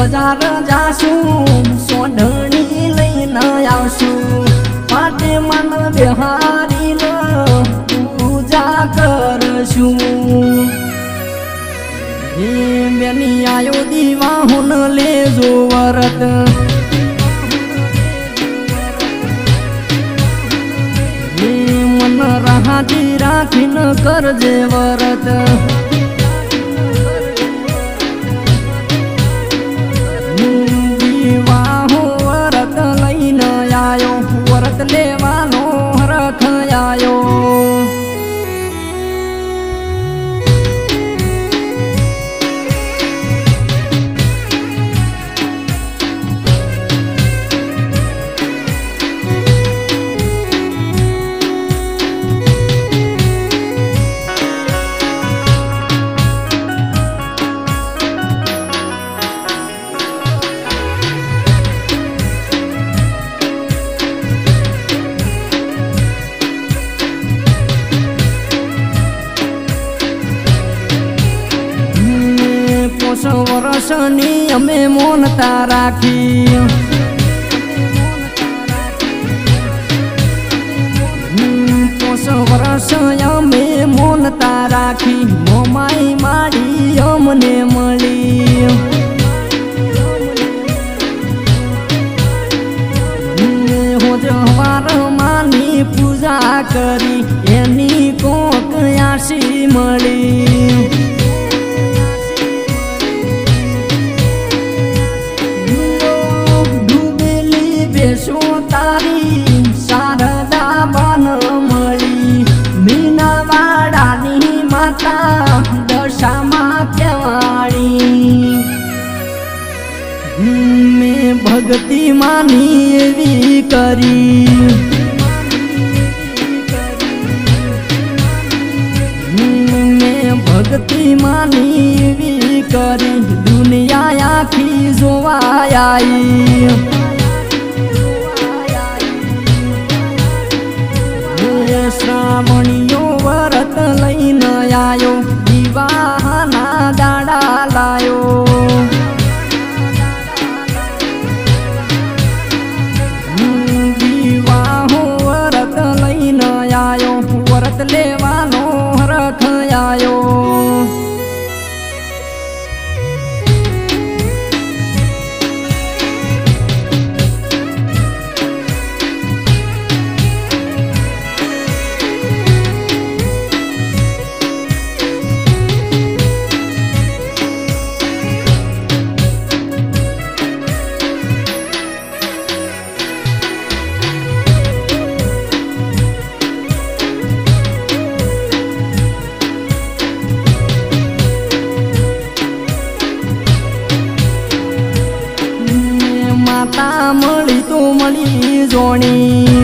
બજાર જાશું સોઢણી લઈને આવશું. પાટે મન બિહારી પૂજા કરશું. બેની આયો દીવા હું લેજો વરત. મન રાહતી રાખીને કરજે વરત. વર્ષની અમે મોનતા રાખી પોષ વર્ષ અમે મોનતા રાખી મોમાઈ મારી અમને મળી. માની પૂજા કરી. એની કોક આશી મળી. બેસો તારી શારદા બન મળી. મીનાવાડાની માતા દશામાં કેવાળી મેં ભક્તિ માની એવી કરી. ભક્તિ માની કરી. દુનિયા આખી જોવા આવી હે શ્રાવણીયો વરત લઈને માતા મળી તો મળી જોણી.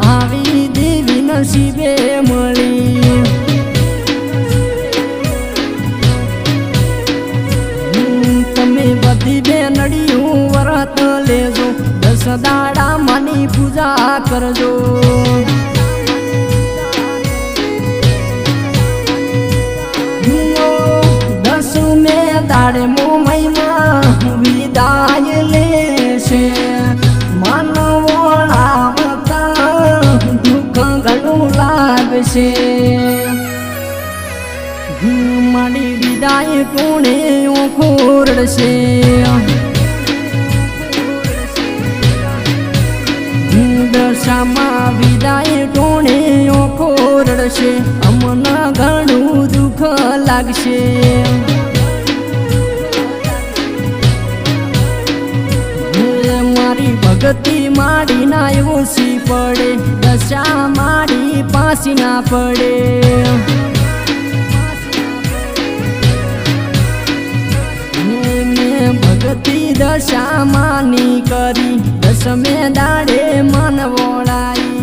આવી દેવી નસીબે મળી. તમે બધી બેનડીયું વરત લેજો. દસ દાડા માની પૂજા કરજો. મારી ટૂણે ખોરડશે દશામાં વિદાય ટોણે ખોરડશે અમના ઘણું દુઃખ લાગશે. મારી ભગતી માડી ના ઓછી પડે, દશા મારી પાસી ના પડે. ભક્તિ દશા કરી દસમે દાડે મન વોળાઈ.